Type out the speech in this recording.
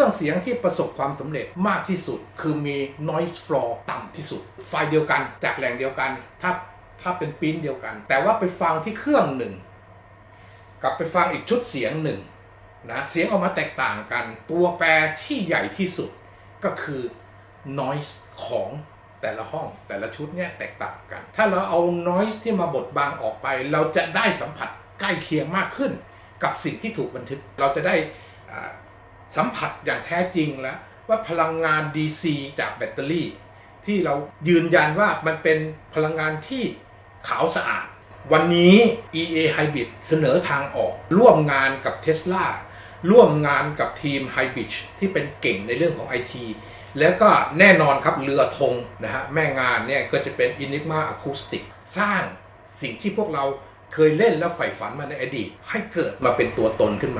เรื่องเสียงที่ประสบความสำเร็จมากที่สุด คือมี noise floor ต่ำที่สุด ไฟล์เดียวกันจากแหล่งเดียวกัน ถ้าถ้าเป็นปิ้นเดียวกัน แต่ว่าไปฟังที่เครื่องหนึ่งกับไปฟังอีกชุดเสียงหนึ่งนะเสียงออกมาแตกต่างกัน ตัวแปรที่ใหญ่ที่สุดก็คือ noise ของแต่ละห้องแต่ละชุดเนี่ยแตกต่างกัน ถ้าเราเอา noise ที่มาบดบังออกไป เราจะได้สัมผัสใกล้เคียงมากขึ้น กับสิ่งที่ถูกบันทึก เราจะได้อ่า สัมผัสอย่างแท้จริงแล้วว่าพลังงาน DC จากแบตเตอรี่ ที่เรายืนยันว่ามันเป็นพลังงานที่ขาวสะอาด วันนี้ EA Hybrid เสนอทางออก ร่วมงานกับ Tesla ร่วมงานกับทีม Hybrid ที่เป็นเก่งในเรื่องของ IT แล้วก็แน่นอนครับเรือธงนะฮะแม่งานเนี่ยก็จะเป็น Enigma Acoustic สร้างสิ่งที่พวกเราเคยเล่นแล้วใฝ่ฝันมาในอดีต ให้เกิดมาเป็นตัวตนขึ้นมา